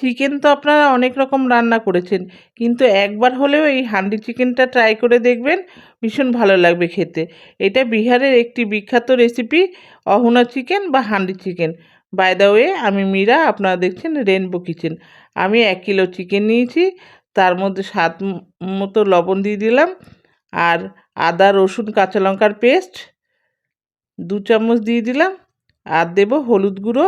Chicken তো আপনারা অনেক রকম রান্না করেছেন। কিন্তু একবার হলেও এই হান্ডি চিকেনটা ট্রাই করে দেখবেন, ভীষণ ভালো লাগবে খেতে। এটা বিহারের একটি বিখ্যাত রেসিপি অহুনা চিকেন বা handi chicken by the way আমি মীরা, আপনারা দেখছেন রেনবো কিচেন আমি এক কিলো চিকেন নিয়েছি, তার মধ্যে স্বাদ মতো লবণ দিয়ে দিলাম, আর আদা, রসুন, কাঁচা লঙ্কার পেস্ট দু চামচ দিয়ে দিলাম, আর দেব হলুদ গুঁড়ো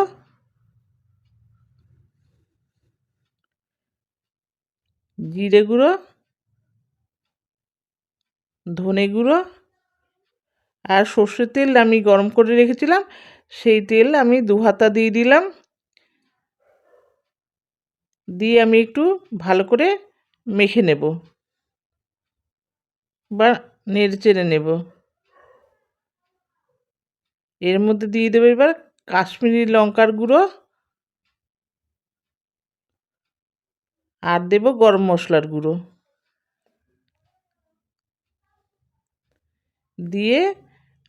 জিরে গুঁড়ো, ধনে গুঁড়ো আর সর্ষের তেল আমি গরম করে রেখেছিলাম। সেই তেল আমি দু হাতা দিয়ে দিলাম। দিয়ে আমি একটু ভালো করে মেখে নেব বা নেড়ে চেড়ে নেব। এর মধ্যে দিয়ে দেবো এবার কাশ্মীরি লঙ্কার গুঁড়ো। আর দেব গরম মশলার গুঁড়ো। দিয়ে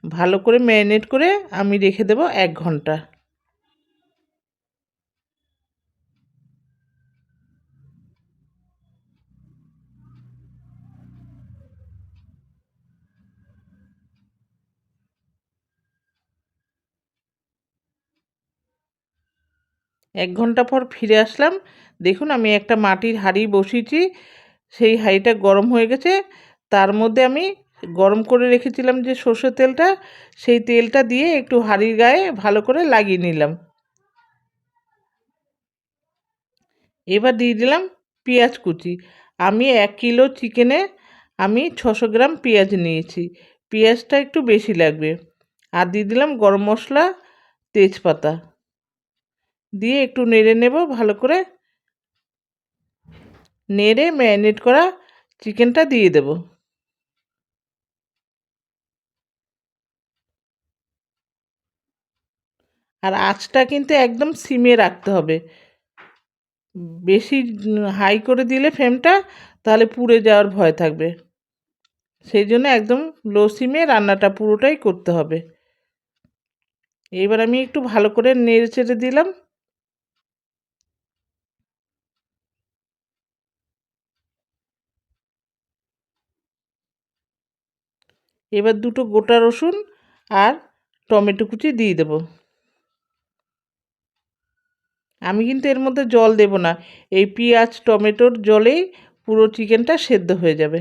ভালো করে ম্যারিনেট করে আমি রেখে দেব এক ঘণ্টা। এক ঘণ্টা পর ফিরে আসলাম। দেখুন, আমি একটা মাটির হাঁড়ি বসিয়েছি। সেই হাঁড়িটা গরম হয়ে গেছে। তার মধ্যে আমি গরম করে রেখেছিলাম যে সর্ষের তেলটা, সেই তেলটা দিয়ে একটু হাঁড়ির গায়ে ভালো করে লাগিয়ে নিলাম। এবার দিয়ে দিলাম পেঁয়াজ কুচি। আমি এক কিলো চিকেনে আমি ছশো গ্রাম পেঁয়াজ নিয়েছি। পেঁয়াজটা একটু বেশি লাগবে। আর দিয়ে দিলাম গরম মশলা, তেজপাতা। দিয়ে একটু নেড়ে নেব, ভালো করে। নেড়ে ম্যারিনেট করা চিকেনটা দিয়ে দেব। আর আঁচটা কিন্তু একদম সিমে রাখতে হবে। বেশি হাই করে দিলে ফ্লেমটা, তাহলে পুড়ে যাওয়ার ভয় থাকবে। সেই জন্য একদম লো সিমে রান্নাটা পুরোটাই করতে হবে। এবার আমি একটু ভালো করে নেড়ে চেড়ে দিলাম। এবার দুটো গোটা রসুন আর টমেটো কুচি দিয়ে দেব। আমি কিন্তু এর মধ্যে জল দেব না, এই পেঁয়াজ, টমেটোর জলেই পুরো চিকেনটা সেদ্ধ হয়ে যাবে।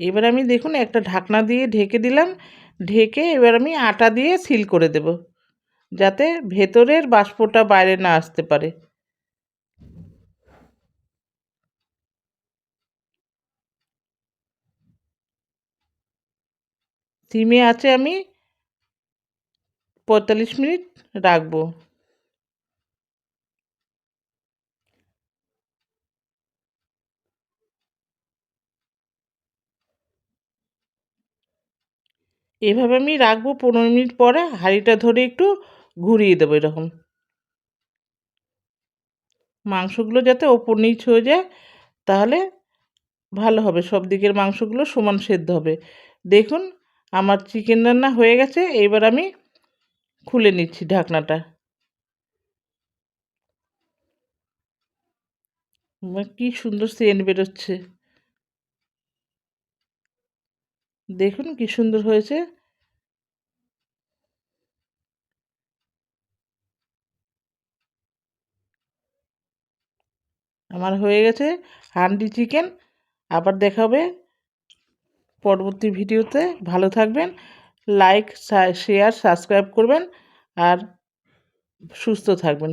এবার আমি দেখুন একটা ঢাকনা দিয়ে ঢেকে দিলাম ঢেকে এবার আমি আটা দিয়ে সিল করে দেব, যাতে ভেতরের বাষ্পটা বাইরে না আসতে পারে। সিমে আছে আমি পঁয়তাল্লিশ মিনিট রাখব। এভাবে আমি রাখব পনেরো মিনিট পরে, হাঁড়িটা ধরে একটু ঘুরিয়ে দেবো এরকম। মাংসগুলো যাতে ওপর নিচ হয়ে যায়, তাহলে ভালো হবে। সব দিকের মাংসগুলো সমান সেদ্ধ হবে। দেখুন, আমার চিকেন রান্না হয়ে গেছে এবার আমি খুলে নিচ্ছি ঢাকনাটা। কি সুন্দর সেন্ট বেরোচ্ছে। দেখুন কি সুন্দর হয়েছে। আমার হয়ে গেছে হান্ডি চিকেন। আবার দেখাবে পরবর্তী ভিডিওতে। ভালো থাকবেন, লাইক শেয়ার, সাবস্ক্রাইব করবেন আর সুস্থ থাকবেন।